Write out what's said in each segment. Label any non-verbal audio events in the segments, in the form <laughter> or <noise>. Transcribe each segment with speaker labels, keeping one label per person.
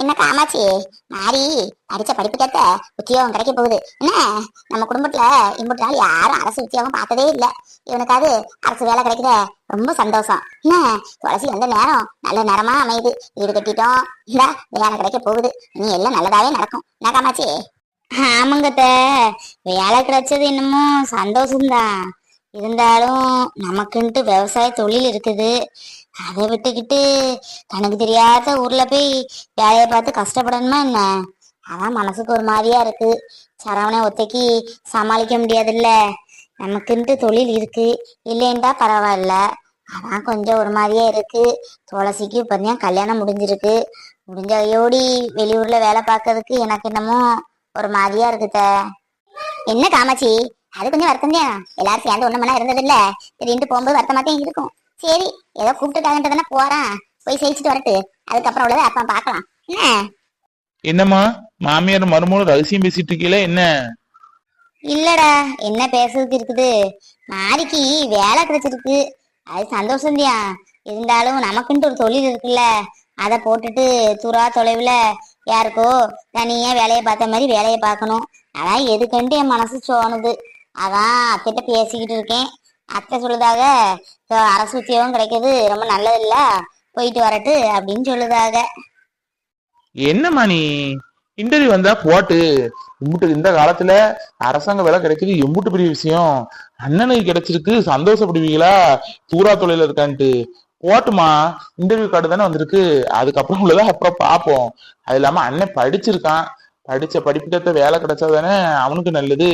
Speaker 1: என்ன காமாச்சி மாறி படிச்ச படிப்புக்கேத்த உத்தியோகம் கிடைக்க போகுது. என்ன? நம்ம குடும்பத்துல இம்புட்டு நாள் யாரும் அரசு உத்தியோகம் பார்த்ததே இல்ல. இவனுக்காவது அரசு வேலை கிடைக்கிற ரொம்ப சந்தோஷம். என்ன? துளசி எந்த நேரம் நல்ல நேரமா அமையுது. வீடு கட்டிட்டோம். இல்ல வேலை கிடைக்க போகுது. நீ எல்லாம் நல்லதாவே நடக்கும். என்ன காமாச்சி ஆமாங்கத்த. வேலை கிடைச்சது இன்னமும் சந்தோஷம்தான். இருந்தாலும் நமக்குன்ட்டு விவசாய தொழில் இருக்குது. அதை விட்டுக்கிட்டு கணக்கு தெரியாத ஊர்ல போய் வேலையை பார்த்து கஷ்டப்படணுமா என்ன? அதான் மனசுக்கு ஒரு மாதிரியா இருக்கு. சரவணை ஒத்தைக்கு சமாளிக்க முடியாதுல்ல. நமக்குன்ட்டு தொழில் இருக்கு. இல்லைன்டா பரவாயில்ல. அதான் கொஞ்சம் ஒரு மாதிரியா இருக்கு. துளசிக்கு இப்பதான் கல்யாணம் முடிஞ்சிருக்கு. முடிஞ்ச கையோடி வெளியூர்ல வேலை பார்க்கறதுக்கு எனக்கு என்னமோ ஒரு மாதிரியா இருக்குத. என்ன காமாச்சி அது கொஞ்சம் வருத்தம் தான் எல்லாரும் சேர்ந்து ஒண்ணு மணி இருந்தது இல்ல திடீர்னு போகும்போது வருத்தமா தான் இருக்கும். சரி ஏதோ கூப்பிட்டுட்டாங்கன்றதானே போறேன். போய் ஜெயிச்சுட்டு வரட்டு. அதுக்கப்புறம் உள்ளதை அப்பா பார்க்கலாம். என்ன?
Speaker 2: என்னம்மா? மாமியார் மருமகளும் ரகசியம் பேசிட்டு இருக்கீங்களே என்ன?
Speaker 1: இல்லடா என்ன பேசுறதுக்கு இருக்குது? மாரிக்கு வேலை கிடைச்சிருக்கு. அது சந்தோஷம்தியா இருந்தாலும் நமக்குன்ட்டு ஒரு தொழில் இருக்குல்ல. அதை போட்டுட்டு துறா தொலைவுல யாருக்கோ தனியா வேலையை பார்த்த மாதிரி வேலையை பார்க்கணும். அதான் எதுக்குன்ட்டு என் மனசு சோணுது. அதான் அத்திட்ட பேசிக்கிட்டு இருக்கேன். அத்தை சொல்லுதாக அரசு உத்தியோகம் கிடைக்கிறது ரொம்ப நல்லது இல்ல போயிட்டு வரட்டு அப்படின்னு சொல்லுதாக.
Speaker 2: என்னம்மா நீ? இன்டர்வியூ வந்தா போட்டு இம்புட்டு இந்த காலத்துல அரசாங்க வேலை கிடைக்கிறது எம்புட்டு பெரிய விஷயம். அண்ணனுக்கு கிடைச்சிருக்கு சந்தோஷப்படுவீங்களா? தூரா தொழில இருக்கான்ட்டு. போட்டுமா இன்டர்வியூ கார்டு தானே வந்திருக்கு. அதுக்கப்புறம் உள்ளதான் அப்புறம் பார்ப்போம் அது இல்லாம அண்ணன் படிச்சிருக்கான். படிச்ச படிப்புக்கேத்த வேலை கிடைச்சா தானே அவனுக்கு நல்லது.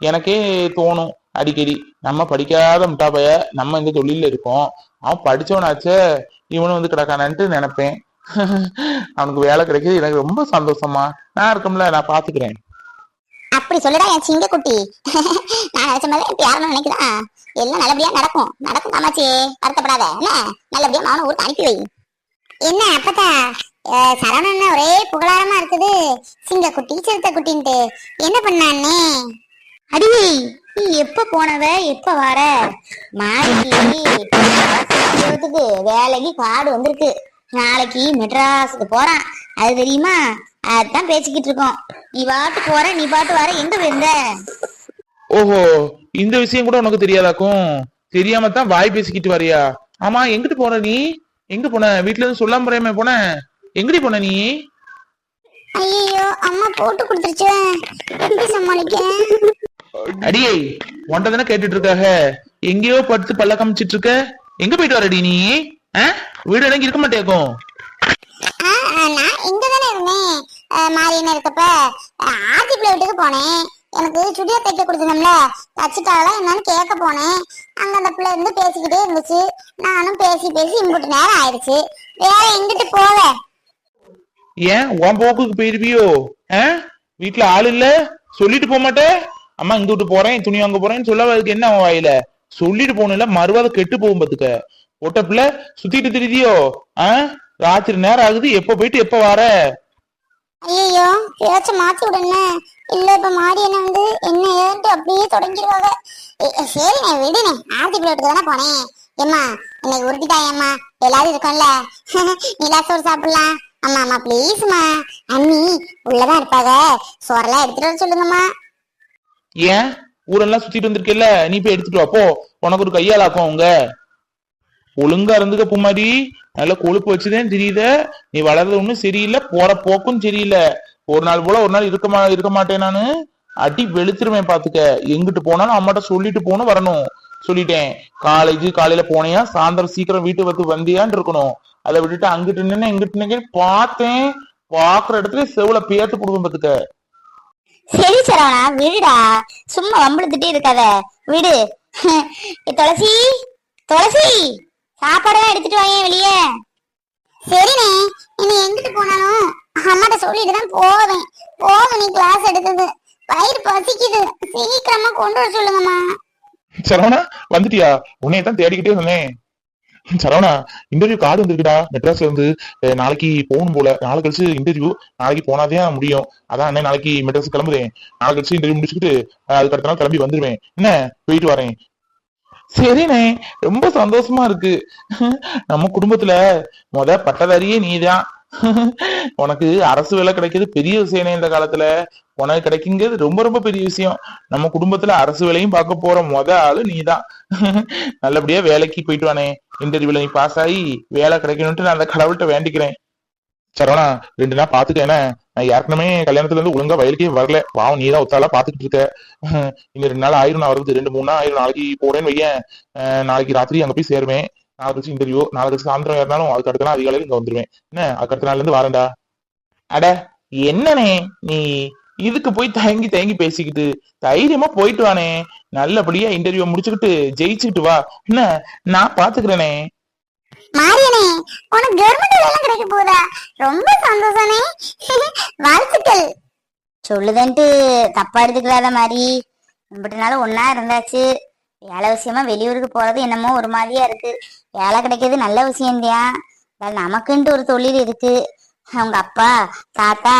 Speaker 2: எனக்கே தோணும் அடிக்கடி. நம்ம படிக்காத முட்டாப்பைய நம்ம இந்த தொழில இருக்கோம். அவன் படிச்சவனாச்சே இவனும் வந்து கிடக்கானான்ட்டு நினைப்பேன். <laughs> அவனுக்கு வேலை கிடைக்குது எனக்கு ரொம்ப சந்தோஷமா. நான் இருக்கோம்ல நான் பாத்துக்கிறேன்.
Speaker 1: அப்படி சொல்லுடா என் சிங்க குட்டி. <laughs> நான் நினைச்ச மாதிரி இப்ப யாரும் நினைக்கிறா எல்லாம் நல்லபடியா நடக்கும். நடக்கும் காமாச்சி வருத்தப்படாத. என்ன? நல்லபடியா மாவன ஊருக்கு அனுப்பி வை. என்ன அப்பதான் சரவணன் ஒரே புகழாரமா இருக்குது. சிங்க குட்டி சிறுத்தை குட்டின்ட்டு என்ன பண்ணானே அடியே நீ எப்ப போனவ? எப்ப வர? மாறிக்கு வேலைக்கு காடு வந்திருக்கு. நாளைக்கு மெட்ராஸுக்கு போறான். அது தெரியுமா? அதான் பேசிக்கிட்டு இருக்கோம். நீ பாட்டு போற நீ பாட்டு வர எங்க போயிருந்த
Speaker 2: ஓஹோ இந்த விஷயம் கூட உனக்கு தெரியாதாக்கும்? தெரியாம தான் வாய் பேசிக்கிட்டு வரியா? ஆமா எங்கிட்டு போன நீ? எங்க போன? வீட்ல இருந்து சொல்லாம போறாம போன? எங்கடி போன நீ?
Speaker 1: ஐயோ அம்மா போட்டு கொடுத்துருச்சு. எப்படி சமாளிக்க?
Speaker 2: அடியே உன்ட்ட தானே கேட்டுட்டு இருக்காக எங்கேயோ படுத்து பல்ல காமிச்சிட்டு இருக்க எங்க போயிட்டு வரடி நீ? வீடு இறங்கி இருக்க மாட்டேக்கும்
Speaker 1: நான் இங்க தானே இருந்தேன். மாரியன் இருக்கப்ப ஆர்த்தி பிள்ளை வீட்டுக்கு போனேன். எனக்கு சுடியா தைக்க கொடுத்துருந்தோம்ல. தச்சுட்டாங்களா என்னன்னு கேட்க போனேன். அங்க அந்த பிள்ளை இருந்து பேசிக்கிட்டே இருந்துச்சு. நானும் பேசி பேசி இம்புட்டு நேரம் ஆயிடுச்சு. வேற எங்கிட்டு போவேன்
Speaker 2: ஏன்? உன் போக்குக்கு போயிருப்பியோ? ஆ? ஆள் இல்ல? சொல்லிட்டு போக மாட்டேன் அம்மா இங்க விட்டு போறேன் துணி வாங்க போறேன்னு சொல்ல அதுக்கு என்ன அவன் வாயில? சொல்லிட்டு போகணும்ல மறுவாத கெட்டு போகும் பத்துக்க. ஒட்டப்புல சுத்திட்டு திரிதியோ? ஆ? ராத்திரி நேரம் ஆகுது எப்ப போயிட்டு எப்ப வர?
Speaker 1: ஐயோ ஏதாச்சும் மாத்தி விடுங்க இல்ல இப்ப மாரியனை வந்து என்ன ஏன்ட்டு அப்படியே தொடங்கிடுவாங்க. எ- எ, சரிண்ணே விடுனே ஆர்த்தி பிள்ளை தானே போனேன் ஏம்மா இன்னைக்கு உருட்டிட்டாயம்மா. எல்லாரும் இருக்கோம்ல. <laughs> நிலா சோறு சாப்பிடலாம். அம்மா அம்மா ப்ளீஸ்மா அண்ணி உள்ளதான் இருப்பாங்க சோறெல்லாம் எடுத்துட்டு வர சொல்லுங்கம்மா.
Speaker 2: ஏன்? ஊரெல்லாம் சுத்திட்டு வந்திருக்கல நீ போய் எடுத்துட்டு வா போ. உனக்கு ஒரு கையாளாக்கும் அவங்க. ஒழுங்கா இருந்துக்க பூமாரி. நல்ல கொழுப்பு வச்சுதான் தெரியுத. நீ வளர்றது ஒண்ணும் சரியில்லை போற போக்கும் சரியில்லை. ஒரு நாள் போல ஒரு நாள் இருக்க மா இருக்க மாட்டேன் நானு. அடி வெளுத்துருவேன் பாத்துக்க. எங்கிட்டு போனாலும் அம்மாட்ட சொல்லிட்டு போகணும் வரணும். சொல்லிட்டேன். காலேஜ் காலையில போனியா? சாயந்தரம் சீக்கிரம் வீட்டு வந்து வந்தியான்னு இருக்கணும். அதை விட்டுட்டு அங்கிட்டு நின்னு இங்கிட்டு நின்னு பார்த்தேன். பாக்குற இடத்துல செவுல பேத்து கொடுக்கும் பாத்துக்க
Speaker 1: சரி சரவணா விடுடா. சும்மா வம்பிழுத்துட்டே இருக்காத. விடு. துளசி. துளசி சாப்பாடெல்லாம் எடுத்துட்டு வாங்க வெளியே. சரிண்ணே. இனி எங்கிட்டு போனாலும் அம்மாட்ட சொல்லிட்டு தான் போவேன். போக நீ கிளாஸ் எடுத்தது. வயிறு பசிக்குது. சீக்கிரமா கொண்டு வர சொல்லுங்கம்மா.
Speaker 2: சரவணா வந்துட்டியா? உன்னைய தான் தேடிக்கிட்டே இருந்தேன் சரவணா இன்டர்வியூ கார்டு வந்திருக்குடா. மெட்ராஸ்ல இருந்து நாளைக்கு போகணும் போல. நாளை கழிச்சு இன்டர்வியூ நாளைக்கு போனாதான் முடியும். அதான் அண்ணே நாளைக்கு மெட்ராஸ் கிளம்புறேன். நாளை கழிச்சு இன்டர்வியூ முடிச்சுக்கிட்டு அதுக்கு அடுத்த நாள் கிளம்பி வந்துருவேன். என்ன? போயிட்டு வரேன். சரிண்ணே. ரொம்ப சந்தோஷமா இருக்கு. நம்ம குடும்பத்துல முத பட்டதாரியே நீதான். உனக்கு அரசு வேலை கிடைக்கிறது பெரிய விஷயம் இந்த காலத்துல? உனக்கு கிடைக்குங்கிறது ரொம்ப ரொம்ப பெரிய விஷயம். நம்ம குடும்பத்துல அரசு வேலையும் பார்க்க போற முத ஆளு நீதான். நல்லபடியா வேலைக்கு போயிட்டு வானே. இன்டர்வியூல நீ பாஸ் ஆகி வேலை கிடைக்கணும்ட்டு நான் அந்த கடவுள்கிட்ட வேண்டிக்கிறேன். சரவணா ரெண்டு நாள் பாத்துட்டேனே நான் ஏற்கனவே கல்யாணத்துல இருந்து ஒழுங்கா வயலுக்கே வரல. பாவம் நீ தான் ஒத்தாலா பாத்துக்கிட்டு இருக்க. இன்னும் ரெண்டு நாள் ஆயிரம் நான் வருது ரெண்டு மூணு நாள் ஆயிரம். நாளைக்கு போறேன்னு வையேன். நாளைக்கு ராத்திரி அங்க போய் சேருவேன். நாளைக்கு இன்டர்வியூ நாளைக்கு சாயந்தரம் ஏறினாலும் அதுக்கு அடுத்த நாள் அதிகாலையில் இங்க வந்துருவேன். என்ன? அதுக்கு அடுத்த நாள்ல இருந்து வரேன்டா. அட என்னனே நீ? இதுக்கு போய் தயங்கி தயங்கி பேசிக்கிட்டு தைரியமா போயிட்டு வானே நல்லபடியா இன்டர்வியூ முடிச்சுக்கிட்டு ஜெயிச்சுக்கிட்டு வா. என்ன? நான் பாத்துக்கிறேனே.
Speaker 1: மாரியனே உனக்கு கவர்மெண்ட் வேலை கிடைக்க போதா ரொம்ப சந்தோஷமே <laughs> வாழ்த்துக்கள். சொல்லுதன்ட்டு தப்பா எடுத்துக்கலாத மாதிரி இம்பிட்டு ஒன்னா இருந்தாச்சு. வேலை விஷயமா வெளியூருக்கு போறது என்னமோ ஒரு மாதிரியா இருக்கு. வேலை கிடைக்கிறது நல்ல விஷயம்தான் அது நமக்குன்ட்டு ஒரு தொழில் இருக்கு. அவங்க அப்பா தாத்தா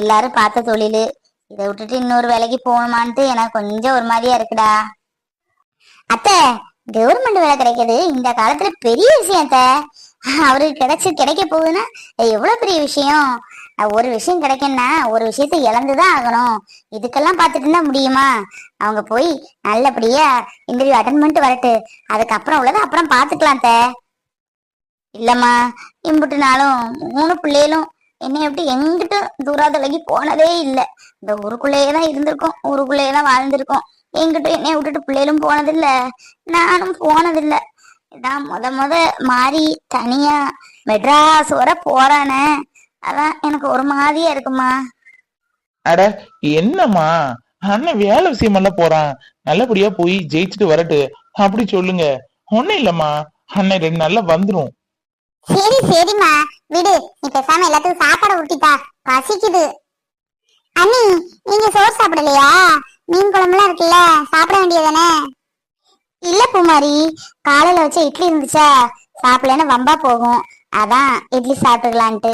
Speaker 1: எல்லாரும் பார்த்த தொழில். இதை விட்டுட்டு இன்னொரு வேலைக்கு போகணுமான்ட்டு எனக்கு கொஞ்சம் ஒரு மாதிரியா இருக்குடா. அத்தை கவர்மெண்ட் வேலை கிடைக்கிறது இந்த காலத்துல பெரிய விஷயம் அத்தை. அவருக்கு கிடைச்சு கிடைக்க போகுதுன்னா எவ்வளவு பெரிய விஷயம்? ஒரு விஷயம் கிடைக்குன்னா ஒரு விஷயத்தை இழந்துதான் ஆகணும். இதுக்கெல்லாம் பார்த்துட்டு இருந்தா முடியுமா? அவங்க போய் நல்லபடியா இன்டர்வியூ அட்டன் பண்ணிட்டு வரட்டு. அதுக்கப்புறம் உள்ளதை அப்புறம் பாத்துக்கலாம் தே. இல்லம்மா இம்புட்டு நாளும் மூணு பிள்ளைகளும் என்னை எப்படி எங்கிட்டும் தூராதலைக்கு போனதே இல்லை. இந்த ஊருக்குள்ளேயே தான் இருந்திருக்கோம். ஊருக்குள்ளேயே தான் வாழ்ந்திருக்கோம். எங்கிட்ட என்னைய விட்டுட்டு பிள்ளைகளும் போனதில்லை. நானும் போனதில்லை. இதான் முத முத மாறி தனியா மெட்ராஸ் வர போறானே. அதான் எனக்கு ஒரு மாதிரியா இருக்குமா?
Speaker 2: அட என்னம்மா? அண்ணன் வேலை விஷயமெல்லாம் போறான். நல்லபடியா போய் ஜெயிச்சுட்டு வரட்டு. அப்படி சொல்லுங்க. ஒண்ணும் இல்லம்மா. அண்ணன் ரெண்டு நாள்ல வந்துரும்.
Speaker 1: சரி சரிம்மா. விடு. நீ பேசாம எல்லாத்துக்கும் சாப்பாடு ஊட்டிட்டா பசிக்குது. அண்ணி நீங்க சோறு சாப்பிடலையா? மீன் குழம்புலாம் இருக்குல்ல சாப்பிட வேண்டியதானே இல்ல பூமாரி காலையில வச்ச இட்லி இருந்துச்சா? சாப்பிடலன்னு வம்பா போகும். அதான் இட்லி சாப்பிட்டுக்கலான்ட்டு.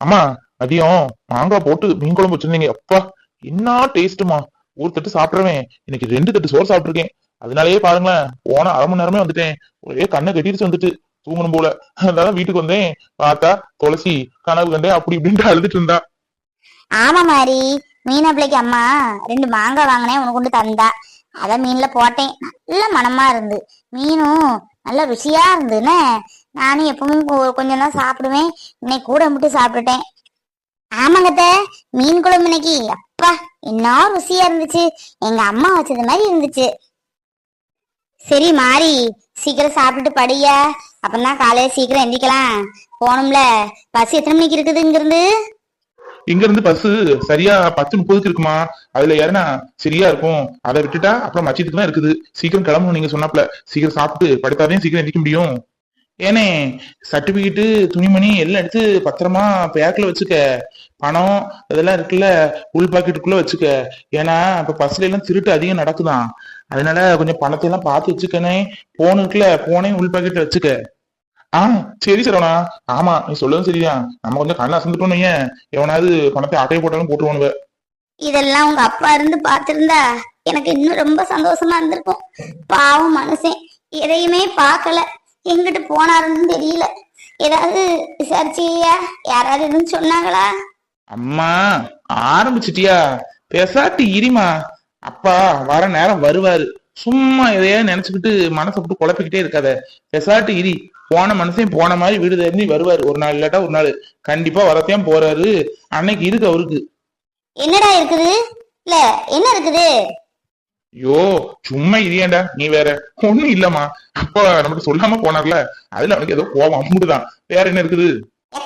Speaker 2: அம்மா மதியம் மாங்காய் போட்டு மீன் குழம்பு வச்சிருந்தீங்க. அப்பா என்ன டேஸ்ட்டுமா ஒரு தட்டு சாப்பிடுறவேன். இன்னைக்கு ரெண்டு தட்டு சோறு சாப்பிட்டுருக்கேன். அதனாலயே பாருங்களேன் போன அரை மணி நேரமே வந்துட்டேன். ஒரே கண்ணை கட்டிடுச்சு வந்துட்டு. தூங்கணும் போல. அதனால வீட்டுக்கு வந்தேன். பார்த்தா துளசி கனவு கண்டேன் அப்படி இப்படின்ட்டு அழுதுட்டு இருந்தா.
Speaker 1: ஆமா மாரி மீனா பிள்ளைக்கு அம்மா ரெண்டு மாங்காய் வாங்கினேன் உனக்கு கொண்டு தந்தா. அத மீன்ல போட்டேன். நல்ல மனமா இருந்து. மீனும் நல்ல ருசியா இருந்துன்னு நானும் எப்பவும் கொஞ்சம் தான் சாப்பிடுவேன். இன்னைக்கு கூட மட்டும் சாப்பிட்டுட்டேன். ஆமாங்கத்த மீன் குழம்பு இன்னைக்கு. அப்பா என்ன ருசியா இருந்துச்சு. எங்க அம்மா வச்சது மாதிரி இருந்துச்சு. சரி மாறி. சீக்கிரம் சாப்பிட்டுட்டு படியா. அப்பதான் காலையில சீக்கிரம் எந்திக்கலாம் போனோம்ல பஸ் எத்தனை மணிக்கு இருக்குது இங்கிருந்து?
Speaker 2: இங்க இருந்து பஸ் சரியா பத்து முப்பதுக்கு இருக்குமா? அதுல ஏறினா சரியா இருக்கும். அதை விட்டுட்டா அப்புறம் மச்சியத்துக்கு தான் இருக்குது. சீக்கிரம் கிளம்பணும் நீங்க சொன்னாப்ல சீக்கிரம் சாப்பிட்டு படுத்தாதே சீக்கிரம் எந்திக்க முடியும். ஏனே சர்டிபிகேட்டு துணிமணி எல்லாம் எடுத்து பத்திரமா பேக்கில் வச்சுக்க. பணம் இதெல்லாம் இருக்குல்ல உள் பாக்கெட்டுக்குள்ள வச்சுக்க. ஏன்னா இப்ப பஸ்ல எல்லாம் திருட்டு அதிகம் நடக்குதான். அதனால கொஞ்சம் பணத்தை எல்லாம் பார்த்து வச்சுக்கனே. போன் இருக்குல்ல போனே உள் பாக்கெட்ல வச்சுக்க. ஆ சரி சரவணா. ஆமா நீ சொல்லவும் சரிதான். நம்ம கொஞ்சம் கண்ணை அசந்துட்டோம் ஏன் எவனாவது பணத்தை அட்டையை போட்டாலும் போட்டுருவானுவ.
Speaker 1: இதெல்லாம் உங்க அப்பா இருந்து பார்த்திருந்தா எனக்கு இன்னும் ரொம்ப சந்தோஷமா இருந்திருக்கும். பாவம் மனுஷன். எதையுமே பார்க்கல. எங்கிட்டு போனாருன்னு தெரியல. ஏதாவது விசாரிச்சியா? யாராவது எதுவும் சொன்னாங்களா?
Speaker 2: அம்மா ஆரம்பிச்சிட்டியா? பேசாட்டி இரிமா. அப்பா வர நேரம் வருவாரு. சும்மா எதையா நினைச்சுக்கிட்டு மனசை விட்டு குழப்பிக்கிட்டே இருக்காத. பெசாட்டு இரி. போன மனுஷன் போன மாதிரி வீடு தெரிஞ்சு வருவாரு. ஒரு நாள் இல்லாட்டா ஒரு நாள். கண்டிப்பா வரத்தையும் போறாரு. அன்னைக்கு இருக்கு அவருக்கு.
Speaker 1: என்னடா இருக்குது? இல்ல என்ன இருக்குது?
Speaker 2: ஐயோ சும்மா இரியேண்டா நீ வேற. ஒண்ணும் இல்லம்மா. அப்பா நமக்கு சொல்லாம போனார்ல அதுல அவனுக்கு ஏதோ கோவம் அம்முடுதான் வேற என்ன இருக்குது?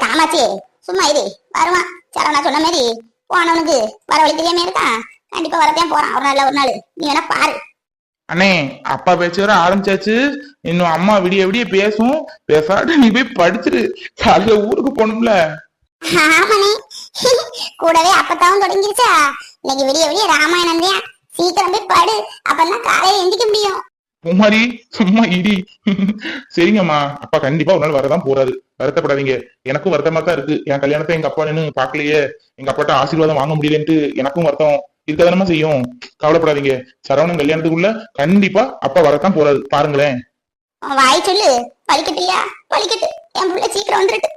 Speaker 1: காமாச்சி சும்மா இரு. வருவான். சரவணா சொன்ன மாதிரி போனவனுக்கு வர வழி தெரியாம இருக்கான். கண்டிப்பா வரத்தான் போறான் ஒரு நாள் ஒரு நாள். நீ வேணா பாரு.
Speaker 2: அண்ணே அப்பா பேச்சு வர ஆரம்பிச்சாச்சு. இன்னும் அம்மா விடிய விடிய பேசும். பேசாட்டு நீ போய் படிச்சிரு. காலையில ஊருக்கு போகணும்ல.
Speaker 1: ஆமாண்ணே. கூடவே அப்பத்தாவும் தொடங்கிருச்சா? இன்னைக்கு விடிய விடிய ராமாயணம் தான் சீக்கிரம் போய் படு. அப்பதான் காலையில எந்திக்க முடியும்.
Speaker 2: குமாரி சும்மா இடி. சரிங்கம்மா. அப்பா கண்டிப்பா ஒரு நாள் வரதான் போறாரு. வருத்தப்படாதீங்க. எனக்கும் வருத்தமா தான் இருக்கு. என் கல்யாணத்தை எங்க அப்பா நின்னு பாக்கலையே எங்க அப்பாட்ட ஆசீர்வாதம் வாங்க முடியலன்ட்டு எனக்கும் வருத்தம். இருக்கதானமா செய்யும். கவலைப்படாதீங்க. சரவணன் கல்யாணத்துக்குள்ள கண்டிப்பா அப்பா வரத்தான் போறாரு. பாருங்களேன்.
Speaker 1: வாய் சொல்லு. பழிக்கட்டியா பழிக்கட்டு என் புள்ள சீக்கிரம் வந்துருட்டு